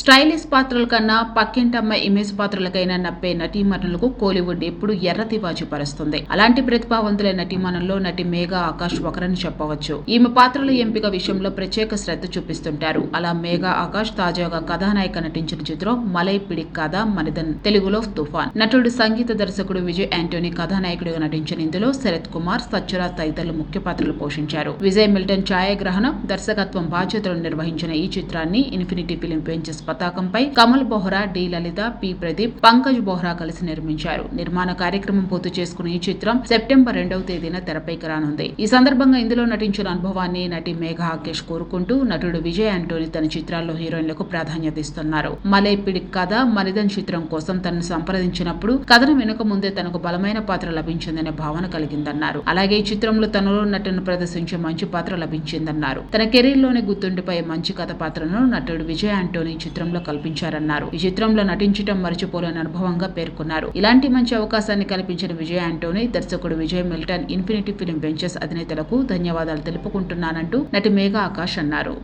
Stylish పాత్రల కన్నా పక్కింటమ్మ image పాత్రలకైనా నప్పే నటీమణులకు Kollywood ఎప్పుడు ఎర్ర తివాచి పరుస్తుంది. అలాంటి ప్రతిభావంతులైన నటీమణుల్లో నటి మేఘా ఆకాష్ ఒకరని చెప్పవచ్చు. ఈమె పాత్రల ఎంపిక విషయంలో ప్రత్యేక శ్రద్ధ చూపిస్తుంటారు. అలా మేఘా ఆకాష్ తాజాగా కథానాయిక నటించిన చిత్రం మలై పిడి కథ మనిదన్ తెలుగులో తుఫాన్. నటుడు సంగీత దర్శకుడు విజయ్ యాంటోనీ కథానాయకుడిగా నటించిన ఇందులో శరత్ కుమార్ సత్యరాజ్ తదితరులు ముఖ్య పాత్రలు పోషించారు. విజయ్ మిల్టన్ ఛాయాగ్రహణం దర్శకత్వం బాధ్యతలు నిర్వహించిన ఈ చిత్రాన్ని ఇన్ఫినిటీ ఫిలిం వెంచర్స్ పతాకంపై కమల్ బొహ్రా డి. లలిత పి. ప్రదీప్ పంకజ్ బొహ్రా కలిసి నిర్మించారు. నిర్మాణ కార్యక్రమం పూర్తి చేసుకున్న ఈ చిత్రం సెప్టెంబర్ రెండవ తేదీన తెరపైకి రానుంది. ఈ సందర్భంగా ఇందులో నటించిన అనుభవాన్ని నటి మేఘ ఆకేష్ కోరుకుంటూ నటుడు విజయ్ ఆంటోనీ తన చిత్రాల్లో హీరోయిన్లకు ప్రాధాన్యత ఇస్తున్నారు. మలై కథ మనిదన్ చిత్రం కోసం తనను సంప్రదించినప్పుడు కథను వెనుక ముందే తనకు బలమైన పాత్ర లభించిందనే భావన కలిగిందన్నారు. అలాగే ఈ చిత్రంలో తనలో నటును ప్రదర్శించే మంచి పాత్ర లభించిందన్నారు. తన కెరీర్లోనే గుర్తుండిపోయే మంచి కథ పాత్రను నటుడు విజయ్ ఆంటోనీ చిత్రంలో కల్పించారన్నారు. ఈ చిత్రంలో నటించడం మర్చిపోలేని అనుభవంగా పేర్కొన్నారు. ఇలాంటి మంచి అవకాశాన్ని కల్పించిన విజయ్ ఆంటోనీ దర్శకుడు Vijay Milton Infinity Film Ventures అధినేతలకు ధన్యవాదాలు తెలుపుకుంటున్నానంటూ నటి మేఘా ఆకాష్ అన్నారు.